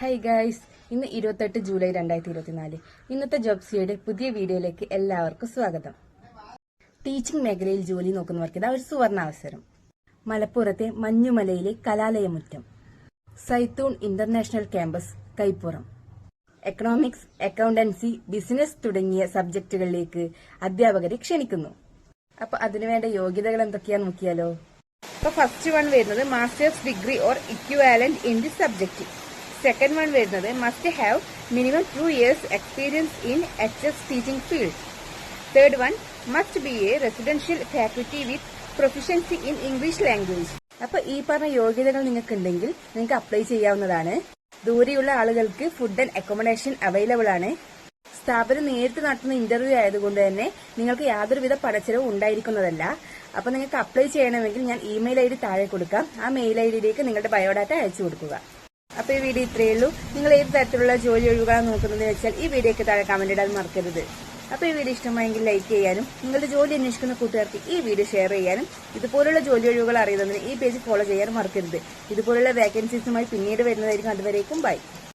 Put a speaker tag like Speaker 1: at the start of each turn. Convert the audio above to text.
Speaker 1: Hi guys ഇന്ന് ഇരുപത്തെട്ട് July രണ്ടായിരത്തി ഇരുപത്തിനാല് ഇന്നത്തെ ജോബ്സിയുടെ പുതിയ വീഡിയോയിലേക്ക് എല്ലാവർക്കും സ്വാഗതം. ടീച്ചിംഗ് മേഖലയിൽ ജോലി നോക്കുന്നവർക്ക് ഇതാ ഒരു സുവർണ അവസരം. മലപ്പുറത്തെ മഞ്ഞുമലയിലെ കലാലയമുറ്റം. Zaitoon international campus Kaippuram. Economics accountancy business തുടങ്ങിയ സബ്ജക്റ്റുകളിലേക്ക് അധ്യാപകരെ ക്ഷണിക്കുന്നു. അപ്പൊ അതിനുവേണ്ട യോഗ്യതകൾ എന്തൊക്കെയാ നോക്കിയാലോ? അപ്പൊ ഫസ്റ്റ് വൺ വരുന്നത് masters degree or equivalent in the subject second one വരുന്നത് must have minimum two years experience in H S teaching field third one must be a residential faculty with proficiency in English language അപ്പൊ ഈ പറഞ്ഞ യോഗ്യതകൾ നിങ്ങൾക്ക് ഉണ്ടെങ്കിൽ നിങ്ങൾക്ക് apply ചെയ്യാവുന്നതാണ്. ദൂരെയുള്ള ആളുകൾക്ക് ഫുഡ് ആൻഡ് അക്കോമഡേഷൻ അവൈലബിൾ ആണ്. സ്ഥാപനം നേരിട്ട് നടത്തുന്ന ഇന്റർവ്യൂ ആയതുകൊണ്ട് തന്നെ നിങ്ങൾക്ക് യാതൊരുവിധ പടച്ചിലവും ഉണ്ടായിരിക്കുന്നതല്ല. അപ്പൊ നിങ്ങൾക്ക് അപ്ലൈ ചെയ്യണമെങ്കിൽ ഞാൻ ഇമെയിൽ ഐ ഡി താഴെ കൊടുക്കാം. ആ മെയിൽ ഐ ഡിയിലേക്ക് നിങ്ങളുടെ ബയോഡാറ്റ അയച്ചു കൊടുക്കുക. അപ്പൊ ഈ വീഡിയോ ഇത്രയേ ഉള്ളൂ. നിങ്ങൾ ഏത് തരത്തിലുള്ള ജോലി ഒഴിവുകളാണ് നോക്കുന്നത് വെച്ചാൽ ഈ വീഡിയോക്ക് താഴെ കമന്റ് ഇടാൻ മറക്കരുത്. അപ്പൊ ഈ വീഡിയോ ഇഷ്ടമായെങ്കിൽ ലൈക്ക് ചെയ്യാനും നിങ്ങളുടെ ജോലി അന്വേഷിക്കുന്ന കൂട്ടുകാർക്ക് ഈ വീഡിയോ ഷെയർ ചെയ്യാനും ഇതുപോലുള്ള ജോലി ഒഴിവുകൾ അറിയുന്നതിന് ഈ പേജ് ഫോളോ ചെയ്യാനും മറക്കരുത്. ഇതുപോലുള്ള വേക്കൻസീസുമായി പിന്നീട് വരുന്നതായിരിക്കും. അതുവരേക്കും ബൈ